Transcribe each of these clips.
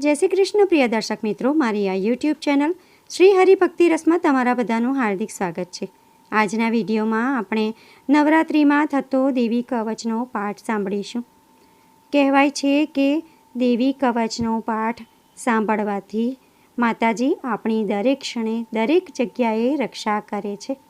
જય શ્રી કૃષ્ણ, પ્રિય દર્શક મિત્રો. મારી આ યુટ્યુબ ચેનલ શ્રી હરિભક્તિ રસમાં તમારા બધાનું હાર્દિક સ્વાગત છે. આજના વિડીયોમાં આપણે નવરાત્રિમાં થતો દેવી કવચનો પાઠ સાંભળીશું. કહેવાય છે કે દેવી કવચનો પાઠ સાંભળવાથી માતાજી આપણી દરેક ક્ષણે, દરેક જગ્યાએ રક્ષા કરે છે.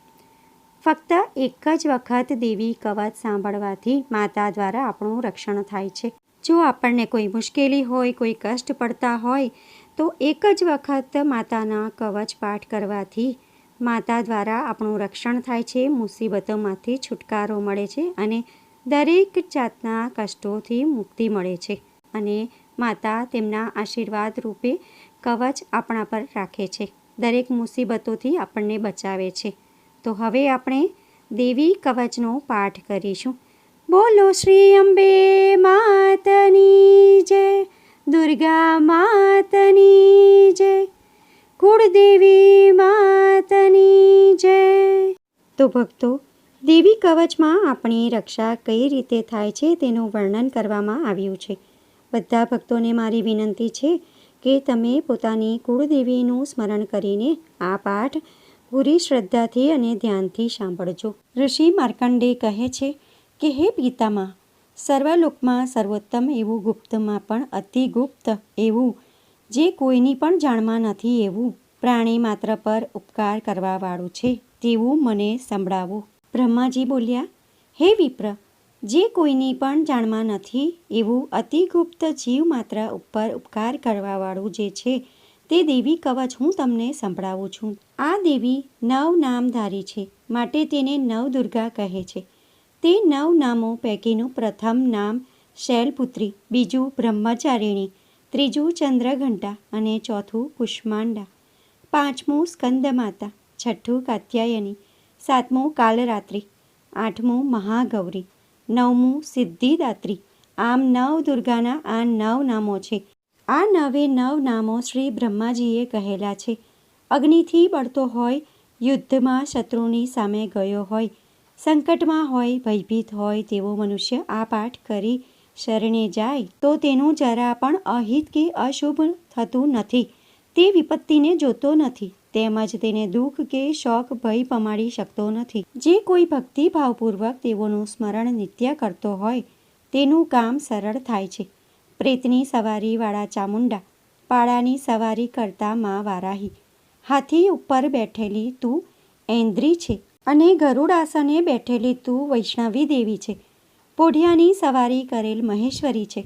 ફક્ત એક જ વખત દેવી કવચ સાંભળવાથી માતા દ્વારા આપણું રક્ષણ થાય છે. જો આપણને કોઈ મુશ્કેલી હોય, કોઈ કષ્ટ પડતા હોય, તો એક જ વખત માતાના કવચ પાઠ કરવાથી માતા દ્વારા આપણું રક્ષણ થાય છે, મુસીબતોમાંથી છુટકારો મળે છે અને દરેક જાતના કષ્ટોથી મુક્તિ મળે છે. અને માતા તેમના આશીર્વાદ રૂપે કવચ આપણા પર રાખે છે. દરેક મુસીબતોથી આપણને બચાવે છે. તો હવે આપણે દેવી કવચનો પાઠ કરીશું. બોલો શ્રી અંબે માતની જય, દુર્ગા માતની જય, કુળદેવી માતની જય. તો ભક્તો, દેવી કવચમાં આપણી રક્ષા કઈ રીતે થાય છે તેનું વર્ણન કરવામાં આવ્યું છે. બધા ભક્તોને મારી વિનંતી છે કે તમે પોતાની કુળદેવીનું સ્મરણ કરીને આ પાઠ પૂરી શ્રદ્ધાથી અને ધ્યાનથી સાંભળજો. ઋષિ માર્કંડે કહે છે કે હે પિતામાં, સર્વલોકમાં સર્વોત્તમ એવું ગુપ્તમાં પણ અતિ ગુપ્ત એવું, જે કોઈની પણ જાણમાં નથી એવું, પ્રાણી માત્ર પર ઉપકાર કરવાવાળું છે, તેવું મને સંભળાવો. બ્રહ્માજી બોલ્યા, હે વિપ્ર, જે કોઈની પણ જાણમાં નથી એવું અતિ ગુપ્ત જીવ માત્ર ઉપર ઉપકાર કરવાવાળું જે છે, તે દેવી કવચ હું તમને સંભળાવું છું. આ દેવી નવ નામધારી છે, માટે તેને નવ દુર્ગા કહે છે. તે નવ નામો પૈકીનું પ્રથમ નામ શૈલપુત્રી, બીજું બ્રહ્મચારિણી, ત્રીજું ચંદ્રઘંટા અને ચોથું કુષ્માંડા, પાંચમું સ્કંદમાતા, છઠ્ઠું કાત્યાયની, સાતમું કાલરાત્રિ, આઠમું મહાગૌરી, નવમું સિદ્ધિદાત્રી. આમ નવ દુર્ગાના આ નવ નામો છે. આ નવે નવ નામો શ્રી બ્રહ્માજીએ કહેલા છે. અગ્નિથી બળતો હોય, યુદ્ધમાં શત્રુની સામે ગયો હોય સંકટમાં હોય, ભયભીત હોય તેવો મનુષ્ય આ પાઠ કરી શરણે જાય, તો તેનું જરા પણ અહિત કે અશુભ થતું નથી. તે વિપત્તિને જોતો નથી, તેમજ તેને દુઃખ કે શોક, ભય પમાડી શકતો નથી. જે કોઈ ભક્તિભાવપૂર્વક તેઓનું સ્મરણ નિત્ય કરતો હોય, તેનું કામ સરળ થાય છે. પ્રેતની સવારીવાળા ચામુંડા પાડાની સવારી કરતા મા વારાહી. હાથી ઉપર બેઠેલી તું એન્દ્રી છે. અને ગરુડાસને બેઠેલી તું વૈષ્ણવી દેવી છે. પોઢિયાની સવારી કરેલ મહેશ્વરી છે.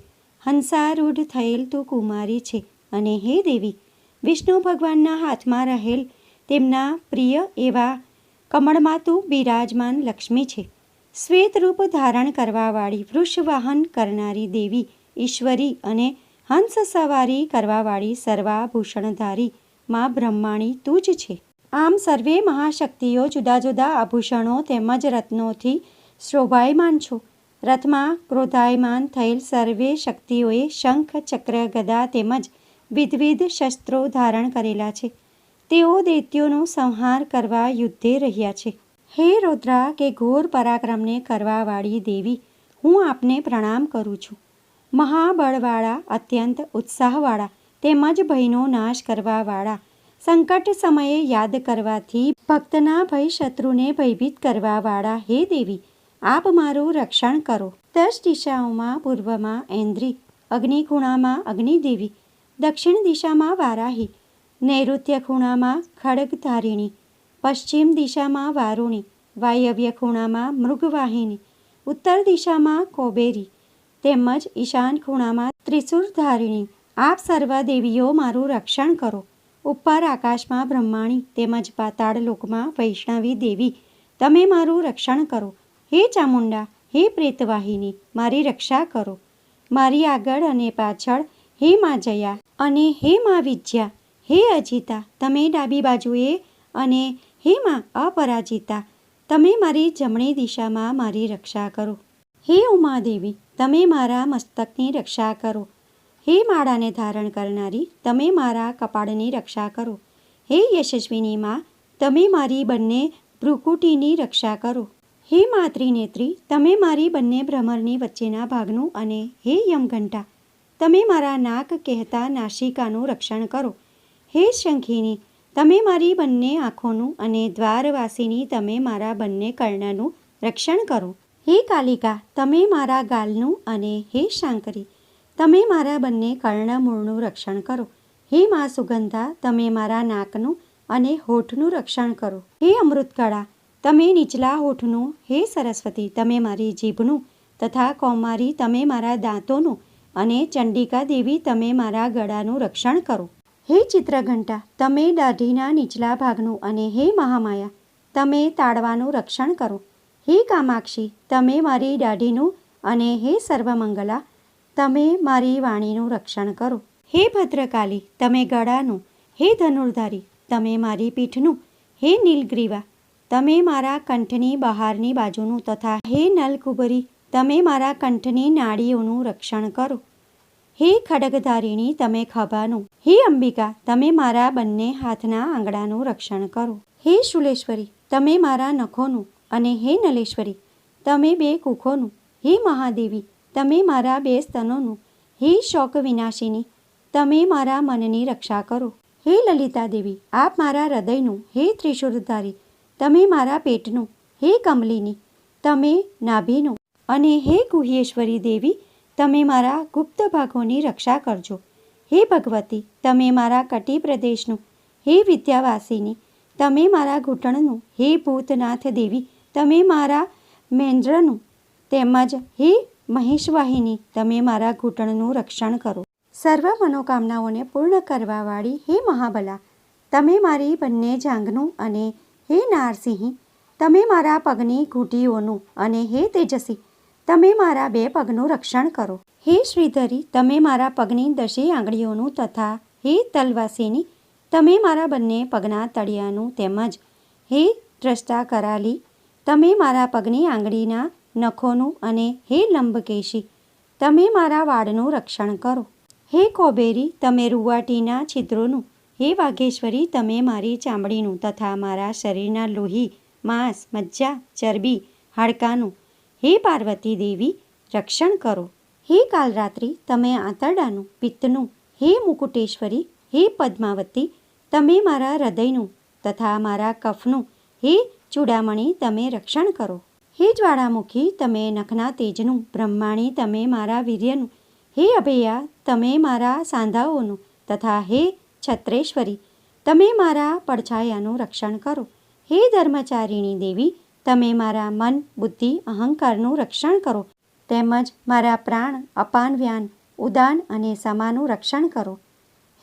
હંસારૂઢ થયેલ તું કુમારી છે. અને હે દેવી, વિષ્ણુ ભગવાનના હાથમાં રહેલ તેમના પ્રિય એવા કમળમાં તું બિરાજમાન લક્ષ્મી છે. શ્વેત રૂપ ધારણ કરવાવાળી વૃષવાહન કરનારી દેવી ઈશ્વરી અને હંસ સવારી કરવાવાળી સર્વાભૂષણધારી માં બ્રહ્માણી તું જ છે. આમ સર્વે મહાશક્તિઓ જુદા જુદા આભૂષણો તેમજ રત્નોથી શોભાયમાન છો. રથમાં ક્રોધાયમાન થયેલ સર્વે શક્તિઓએ શંખ, ચક્ર, ગદા તેમજ વિધવિધ શસ્ત્રો ધારણ કરેલા છે. તેઓ દૈત્યોનો સંહાર કરવા યુદ્ધે રહ્યા છે. હે રુદ્રા, કે ઘોર પરાક્રમને કરવાવાળી દેવી, હું આપને પ્રણામ કરું છું. મહાબળવાળા, અત્યંત ઉત્સાહવાળા તેમજ ભયનો નાશ કરવાવાળા સંકટ સમયે યાદ કરવાથી ભક્તના ભય શત્રુને ભયભીત કરવાવાળા હે દેવી, આપ મારું રક્ષણ કરો. દસ દિશાઓમાં પૂર્વમાં ઐન્દ્રી અગ્નિ ખૂણામાં અગ્નિદેવી, દક્ષિણ દિશામાં વારાહી, નૈઋત્ય ખૂણામાં ખડગધારિણી, પશ્ચિમ દિશામાં વારુણી, વાયવ્ય ખૂણામાં મૃગવાહિની, ઉત્તર દિશામાં કોબેરી, તેમજ ઈશાન ખૂણામાં ત્રિશુરધારિણી આપ સર્વ દેવીઓ મારું રક્ષણ કરો. ઉપર આકાશમાં બ્રહ્માણી તેમજ પાતાળ લોકમાં વૈષ્ણવી દેવી. તમે મારું રક્ષણ કરો. હે ચામુંડા, હે પ્રેતવાહિની, મારી રક્ષા કરો. મારી આગળ અને પાછળ હે મા જયા અને હે મા વિદ્યા હે અજિતા, તમે ડાબી બાજુએ અને હે મા અપરાજિતા. તમે મારી જમણી દિશામાં મારી રક્ષા કરો. હે ઉમાદેવી, તમે મારા મસ્તકની રક્ષા કરો. હે માળાને ધારણ કરનારી, તમે મારા કપાળની રક્ષા કરો. હે યશસ્વીની માં, તમે મારી બંને ભ્રુકુટીની રક્ષા કરો. હે માતૃનેત્રી તમે મારી બંને ભ્રમરની વચ્ચેના ભાગનું અને હે યમઘંટા, તમે મારા નાક કહેતા નાસિકાનું રક્ષણ કરો. હે શંખીની, તમે મારી બંને આંખોનું અને દ્વારવાસીની તમે મારા બંને કર્ણનું રક્ષણ કરો. હે કાલિકા, તમે મારા ગાલનું અને હે શાંકરી તમે મારા બંને કર્ણમૂળનું રક્ષણ કરો. હે મા સુગંધા, તમે મારા નાકનું અને હોઠનું રક્ષણ કરો. હે અમૃતકળા, તમે નીચલા હોઠનું. હે સરસ્વતી, તમે મારી જીભનું તથા કૌમારી, તમે મારા દાંતોનું અને ચંડિકા દેવી, તમે મારા ગળાનું રક્ષણ કરો. હે ચિત્રઘંટા, તમે દાઢીના નીચલા ભાગનું અને હે મહામાયા, તમે તાળવાનું રક્ષણ કરો. હે કામાક્ષી, તમે મારી દાઢીનું અને હે સર્વમંગલા તમે મારી વાણીનું રક્ષણ કરો. હે ભદ્રકાલી, તમે ગળાનું. હે ધનુર્ધારી, તમે મારી પીઠનું. હે નીલગ્રીવા, તમે મારા કંઠની બહારની બાજુનું તથા હે નલકુબરી, તમે મારા કંઠની નાડીઓનું રક્ષણ કરો. હે ખડગધારીણી, તમે ખભાનું. હે અંબિકા, તમે મારા બંને હાથના આંગળાનું રક્ષણ કરો. હે શુલેશ્વરી, તમે મારા નખોનું અને હે નલેશ્વરી, તમે બે કુખોનું. હે મહાદેવી તમે મારા બે સ્તનોનું, હે શોક વિનાશિની, તમે મારા મનની રક્ષા કરો. હે લલિતા દેવી, આપ મારા હૃદયનું, હે ત્રિશુરધારી, તમે મારા પેટનું, હે કમલિની, તમે નાભીનું, અને હે ગુહેશ્વરી દેવી, તમે મારા ગુપ્ત ભાગોની રક્ષા કરજો. હે ભગવતી, તમે મારા કટી પ્રદેશનું હે વિદ્યાવાસીની, તમે મારા ઘૂંટણનું, હે ભૂતનાથ દેવી તમે મારા મેન્દ્રનું, તેમજ હે મહેશવાહિની, તમે મારા ઘૂંટણનું રક્ષણ કરો. સર્વ મનોકામનાઓને પૂર્ણ કરવાવાળી હે મહાબલા, તમે મારી બંને જાંઘનું અને હે નારસિંહી, તમે મારા પગની ઘૂંટીઓનું અને હે તેજસી તમે મારા બે પગનું રક્ષણ કરો. હે શ્રીધરી, તમે મારા પગની દશી આંગળીઓનું તથા હે તલવાસીની, તમે મારા બંને પગના તળિયાનું તેમજ હે દ્રષ્ટા કરાલી તમે મારા પગની આંગળીના નખોનું અને હે લંબકેશી, તમે મારા વાળનું રક્ષણ કરો. હે કોબેરી, તમે રૂવાટીના છિદ્રોનું. હે વાઘેશ્વરી, તમે મારી ચામડીનું તથા મારા શરીરના લોહી, માંસ, મજ્જા, ચરબી, હાડકાનું. હે પાર્વતી દેવી, રક્ષણ કરો. હે કાલરાત્રિ, તમે આંતરડાનું, પિત્તનું. હે મુકુટેશ્વરી, હે પદ્માવતી, તમે મારા હૃદયનું તથા મારા કફનું. હે ચૂડામણી, તમે રક્ષણ કરો. હે જ્વાળામુખી, તમે નખના તેજનું, બ્રહ્માણી, તમે મારા વીર્યનું. હે અભયા, તમે મારા સાંધાઓનું તથા હે છત્રેશ્વરી, તમે મારા પડછાયાનું રક્ષણ કરો. હે ધર્મચારિણી દેવી, તમે મારા મન, બુદ્ધિ, અહંકારનું રક્ષણ કરો. તેમજ મારા પ્રાણ, અપાન વ્યાન, ઉદાન અને સમાનું રક્ષણ કરો.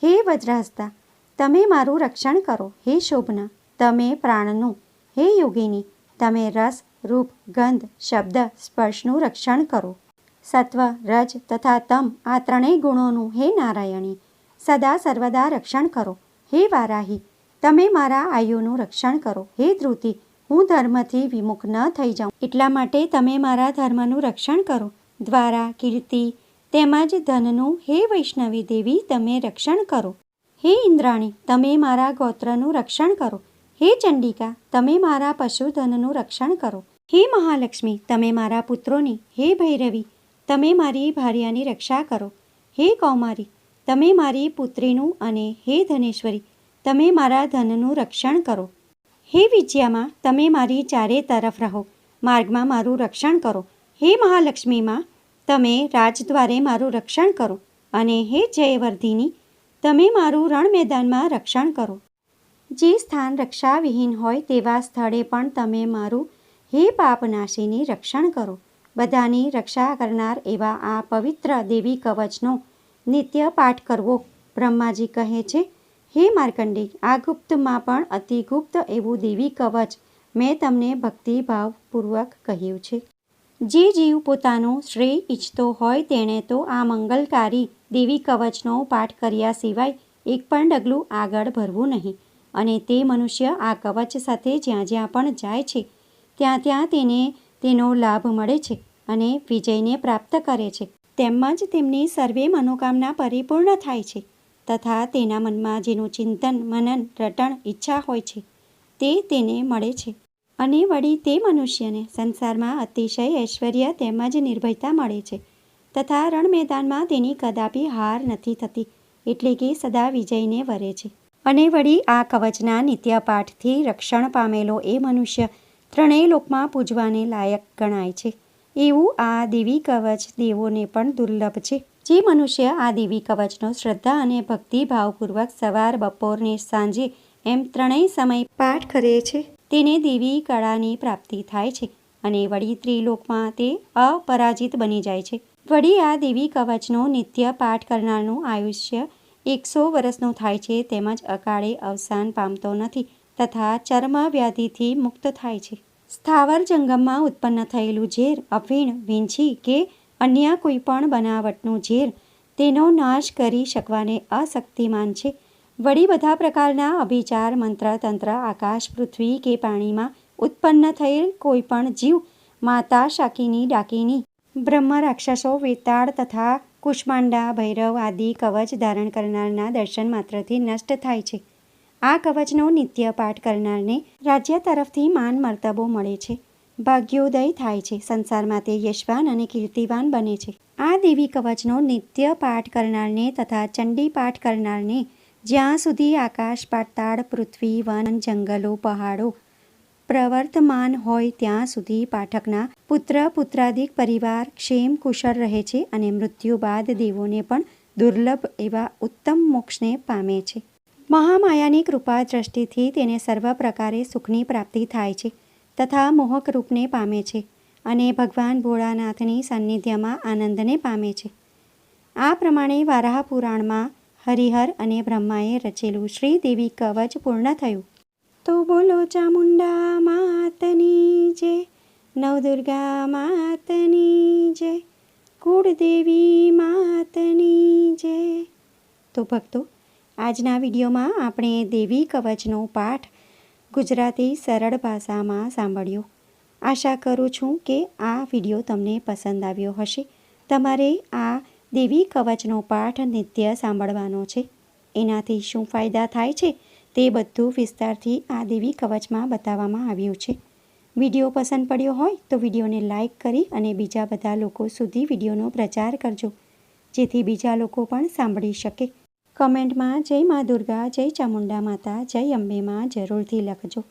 હે વજ્રહસ્તા તમે મારું રક્ષણ કરો. હે શોભના, તમે પ્રાણનું. હે યોગિની, તમે રસ રૂપ, ગંધ, શબ્દ, સ્પર્શનું રક્ષણ કરો. સત્વ, રજ તથા તમ આ ત્રણેય ગુણોનું હે નારાયણી, સદા સર્વદા રક્ષણ કરો. હે વારાહી, તમે મારા આયુનું રક્ષણ કરો. હે ધ્રુતિ, હું ધર્મથી વિમુખ ન થઈ જાઉં. એટલા માટે તમે મારા ધર્મનું રક્ષણ કરો. દ્વારા, કીર્તિ, તેમજ ધનનું હે વૈષ્ણવી દેવી તમે રક્ષણ કરો. હે ઇન્દ્રાણી, તમે મારા ગોત્રનું રક્ષણ કરો. હે ચંડિકા, તમે મારા પશુધનનું રક્ષણ કરો. હે મહાલક્ષ્મી, તમે મારા પુત્રોની, હે ભૈરવી, તમે મારી ભાર્યાની રક્ષા કરો. હે કૌમારી, તમે મારી પુત્રીનું અને હે ધનેશ્વરી, તમે મારા ધનનું રક્ષણ કરો. હે વિજયામાં, તમે મારી ચારે તરફ રહો. માર્ગમાં મારું રક્ષણ કરો. હે મહાલક્ષ્મીમાં, તમે રાજદ્વારે મારું રક્ષણ કરો. અને હે જયવર્ધિની, તમે મારું રણ મેદાનમાં રક્ષણ કરો. જે સ્થાન રક્ષાવિહીન હોય તેવા સ્થળે પણ તમે મારું હે પાપનાશીની રક્ષણ કરો. બધાની રક્ષા કરનાર એવા આ પવિત્ર દેવી કવચનો નિત્ય પાઠ કરવો. બ્રહ્માજી કહે છે, હે માર્કંડી આ ગુપ્તમાં પણ અતિ ગુપ્ત એવું દેવી કવચ મેં તમને ભક્તિભાવપૂર્વક કહ્યું છે. જે જીવ પોતાનો શ્રેય ઈચ્છતો હોય તેણે તો આ મંગલકારી દેવી કવચનો પાઠ કર્યા સિવાય એક પણ ડગલું આગળ ભરવું નહીં. અને તે મનુષ્ય આ કવચ સાથે જ્યાં જ્યાં પણ જાય છે ત્યાં ત્યાં તેને તેનો લાભ મળે છે અને વિજયને પ્રાપ્ત કરે છે. તેમજ તેમની સર્વે મનોકામના પરિપૂર્ણ થાય છે તથા તેના મનમાં જેનું ચિંતન, મનન, રટણ, ઈચ્છા હોય છે તે તેને મળે છે. અને વળી તે મનુષ્યને સંસારમાં અતિશય ઐશ્વર્ય તેમજ નિર્ભયતા મળે છે તથા રણ મેદાનમાં તેની કદાપી હાર નથી થતી એટલે કે સદા વિજયને વરે છે. અને વળી આ કવચના નિત્યપાઠથી રક્ષણ પામેલો એ મનુષ્ય ત્રણેય લોકમાં પૂજવાને લાયક ગણાય છે. એવું આ દેવી કવચ દેવોને પણ દુર્લભ છે. જે મનુષ્ય આ દેવી કવચનો શ્રદ્ધા અને ભક્તિભાવપૂર્વક સવાર બપોરને સાંજે એમ ત્રણેય સમય પાઠ કરે છે. તેને દેવી કળાની પ્રાપ્તિ થાય છે અને વળી ત્રિલોકમાં તે અપરાજિત બની જાય છે. વળી આ દેવી કવચનો નિત્ય પાઠ કરનારનું આયુષ્ય એકસો વર્ષનું થાય છે તેમજ અકાળે અવસાન પામતો નથી. તથા ચર્મ વ્યાધિથી મુક્ત થાય છે. સ્થાવર જંગમમાં ઉત્પન્ન થયેલું ઝેર, અફીણ, વીંછી કે અન્ય કોઈ પણ બનાવટનું ઝેર, તેનો નાશ કરી શકવાને અશક્તિમાન છે. વળી બધા પ્રકારના અભિચાર મંત્ર તંત્ર આકાશ, પૃથ્વી કે પાણીમાં ઉત્પન્ન થયેલ કોઈ પણ જીવ, માતા શાકીની ડાકીની, બ્રહ્મ રાક્ષસો, વેતાળ તથા કુષ્માંડા, ભૈરવ આદિ કવચ ધારણ કરનારના દર્શન માત્રથી નષ્ટ થાય છે. આ કવચનો નિત્ય પાઠ કરનારને રાજ્ય તરફથી માન મર્તબો મળે છે. ભાગ્યોદય થાય છે. સંસારમાં તે યશવાન અને કીર્તિવાન બને છે. આ દેવી કવચનો નિત્ય પાઠ કરનારને તથા ચંડી પાઠ કરનારને જ્યાં સુધી આકાશ, પાતાળ, પૃથ્વી, વન, જંગલો, પહાડો પ્રવર્તમાન હોય ત્યાં સુધી પાઠકના પુત્ર, પુત્રાદિક પરિવાર ક્ષેમ કુશળ રહે છે અને મૃત્યુ બાદ દેવોને પણ દુર્લભ એવા ઉત્તમ મોક્ષને પામે છે. મહામાયાની કૃપા દ્રષ્ટિથી તેને સર્વ પ્રકારે સુખની પ્રાપ્તિ થાય છે તથા મોહક રૂપને પામે છે અને ભગવાન ભોળાનાથની સાનિધ્યમાં આનંદને પામે છે. આ પ્રમાણે વારાહ પુરાણમાં હરિહર અને બ્રહ્માએ રચેલું શ્રીદેવી કવચ પૂર્ણ થયું. તો બોલો ચામુંડા માતની જય, નવદુર્ગા માતની જય, કુળદેવી માતની જય. તો ભક્તો આજના વિડીયોમાં આપણે દેવી કવચનો પાઠ ગુજરાતી સરળ ભાષામાં સાંભળ્યો. આશા કરું છું કે આ વીડિયો તમને પસંદ આવ્યો હશે. તમારે આ દેવી કવચનો પાઠ નિત્ય સાંભળવાનો છે. એનાથી શું ફાયદા થાય છે તે બધું વિસ્તારથી આ દેવી કવચમાં બતાવવામાં આવ્યું છે. વીડિયો પસંદ પડ્યો હોય તો વિડીયોને લાઇક કરી અને બીજા બધા લોકો સુધી વિડીયોનો પ્રચાર કરજો, જેથી બીજા લોકો પણ સાંભળી શકે. કમેન્ટમાં, જય મા દુર્ગા, જય ચામુંડા માતા, જય અંબેમાં જરૂરથી લખજો.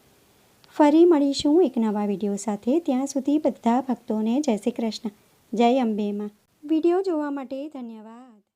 ફરી મળીશું એક નવા વીડિયો સાથે. ત્યાં સુધી બધા ભક્તોને જય શ્રી કૃષ્ણ, જય અંબેમાં વીડિયો જોવા માટે ધન્યવાદ.